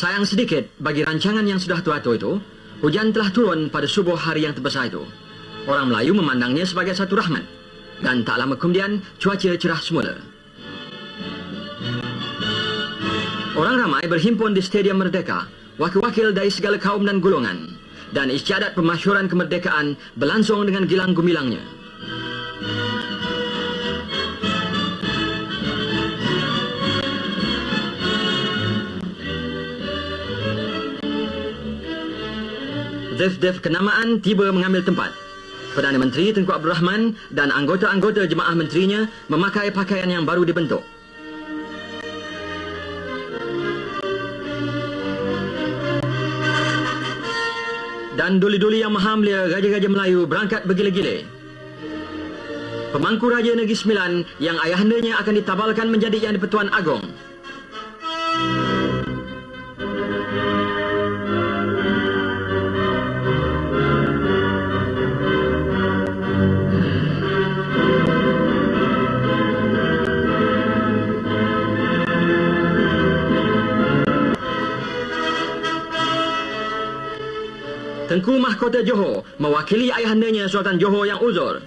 Sayang sedikit bagi rancangan yang sudah tua-tua itu, hujan telah turun pada subuh hari yang terbesar itu. Orang Melayu memandangnya sebagai satu rahmat. Dan tak lama kemudian, cuaca cerah semula. Orang ramai berhimpun di Stadium Merdeka, wakil-wakil dari segala kaum dan golongan. Dan istiadat pemasyuran kemerdekaan berlangsung dengan gilang gumilangnya. Dev-dev kenamaan tiba mengambil tempat. Perdana Menteri Tengku Abdul Rahman dan anggota-anggota jemaah menterinya memakai pakaian yang baru dibentuk. Dan duli-duli yang maha mulia Raja-Raja Melayu berangkat bergila-gila. Pemangku Raja Negeri Sembilan yang ayahandanya akan ditabalkan menjadi Yang di-Pertuan Agong Tengku Mahkota Johor mewakili ayahandanya Sultan Johor yang uzur.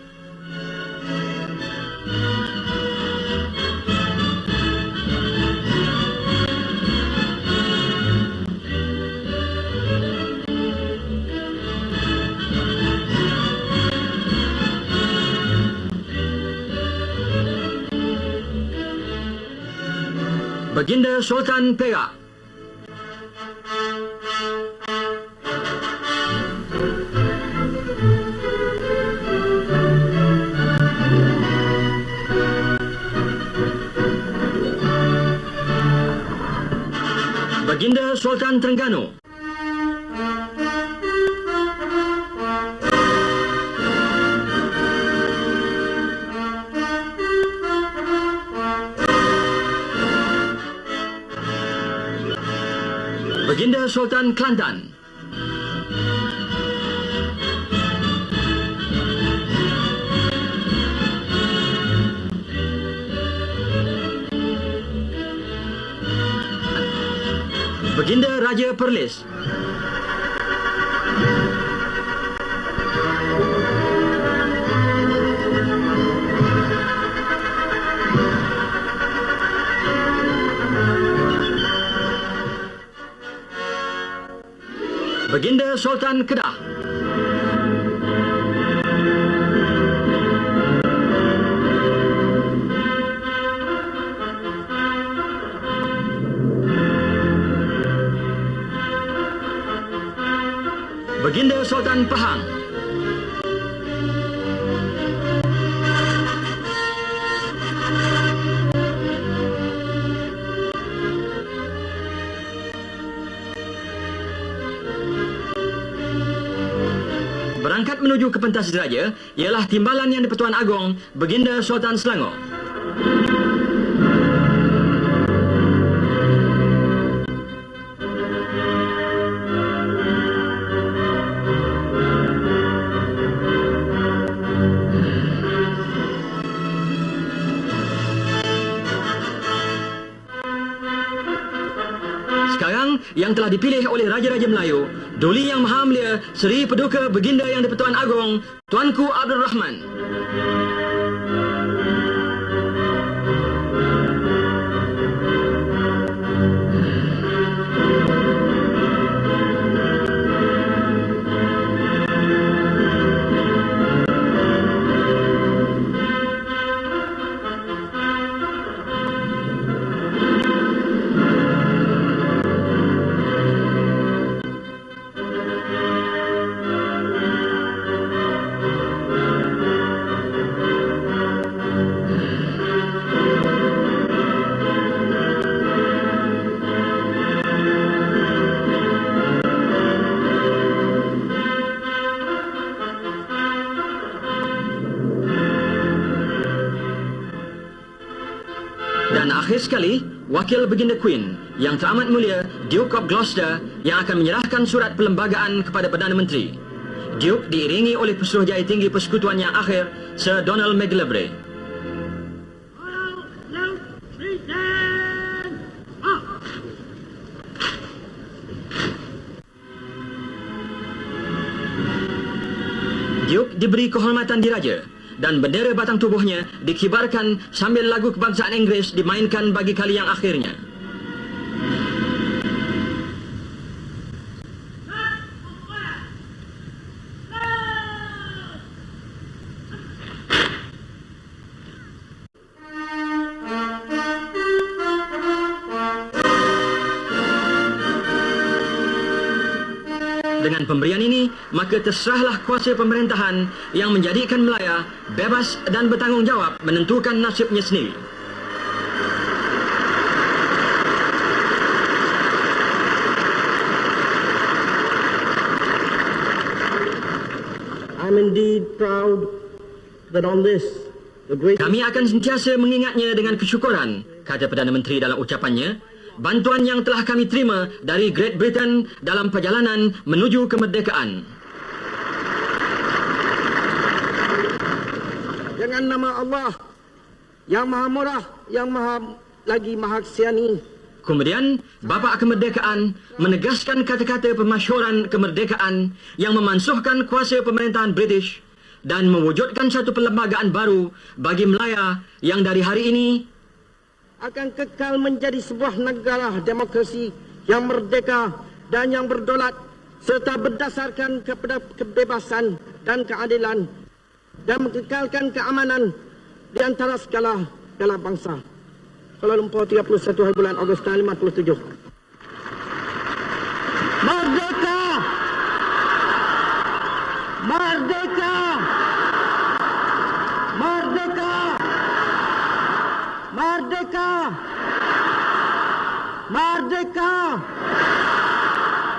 Baginda Sultan Perak Sultan Terengganu. Baginda Sultan Kelantan. Baginda Raja Perlis. Baginda Sultan Kedah. Baginda Sultan Pahang. Berangkat menuju ke pentas deraja ialah timbalan yang di-Pertuan Agong Baginda Sultan Selangor. Sekarang yang telah dipilih oleh Raja-Raja Melayu, Duli Yang Maha Mulia Seri Peduka Baginda Yang di-Pertuan Agong, Tuanku Abdul Rahman. sekali Wakil Beginda Queen yang teramat mulia Duke of Gloucester yang akan menyerahkan surat perlembagaan kepada Perdana Menteri. Duke diiringi oleh pesuruhjaya tinggi persekutuan yang akhir Sir Donald McGillivray. Duke diberi kehormatan diraja dan bendera batang tubuhnya dikibarkan sambil lagu kebangsaan Inggeris dimainkan bagi kali yang akhirnya. Dengan pemberian ini, maka terserahlah kuasa pemerintahan yang menjadikan Melaya bebas dan bertanggungjawab menentukan nasibnya sendiri. I'm indeed proud that on this, the great Kami akan sentiasa mengingatnya dengan kesyukuran, kata Perdana Menteri dalam ucapannya, bantuan yang telah kami terima dari Great Britain dalam perjalanan menuju kemerdekaan. dengan nama Allah yang maha murah, yang maha lagi maha kesiani, Kemudian, Bapa Kemerdekaan menegaskan kata-kata pemasyuran kemerdekaan yang memansuhkan kuasa pemerintahan British dan mewujudkan satu perlembagaan baru bagi Melaya yang dari hari ini akan kekal menjadi sebuah negara demokrasi yang merdeka dan yang berdolat serta berdasarkan kepada kebebasan dan keadilan dan mengekalkan keamanan di antara segala segala bangsa. Kuala Lumpur 31 hari bulan Ogos tahun 57. Merdeka! Merdeka! Merdeka! Merdeka!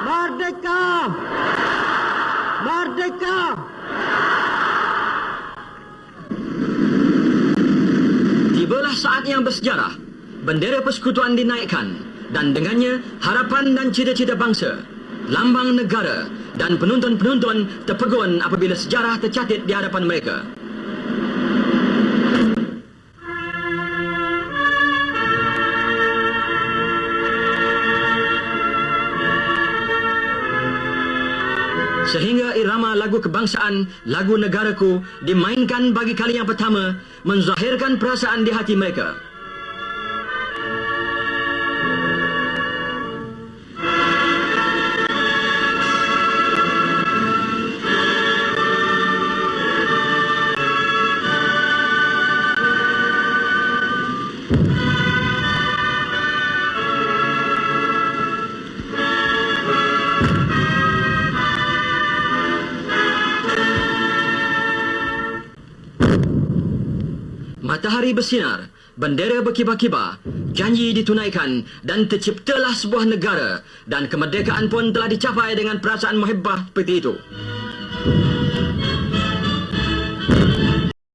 Merdeka! Merdeka! tibalah saat yang bersejarah. Bendera persekutuan dinaikkan dan dengannya harapan dan cita-cita bangsa, lambang negara dan penonton-penonton terpegun apabila sejarah tercatat di hadapan mereka. Sehingga irama lagu kebangsaan, lagu negaraku dimainkan bagi kali yang pertama menzahirkan perasaan di hati mereka. Matahari bersinar, bendera berkibar-kibar, janji ditunaikan dan terciptalah sebuah negara dan kemerdekaan pun telah dicapai dengan perasaan muhibbah seperti itu.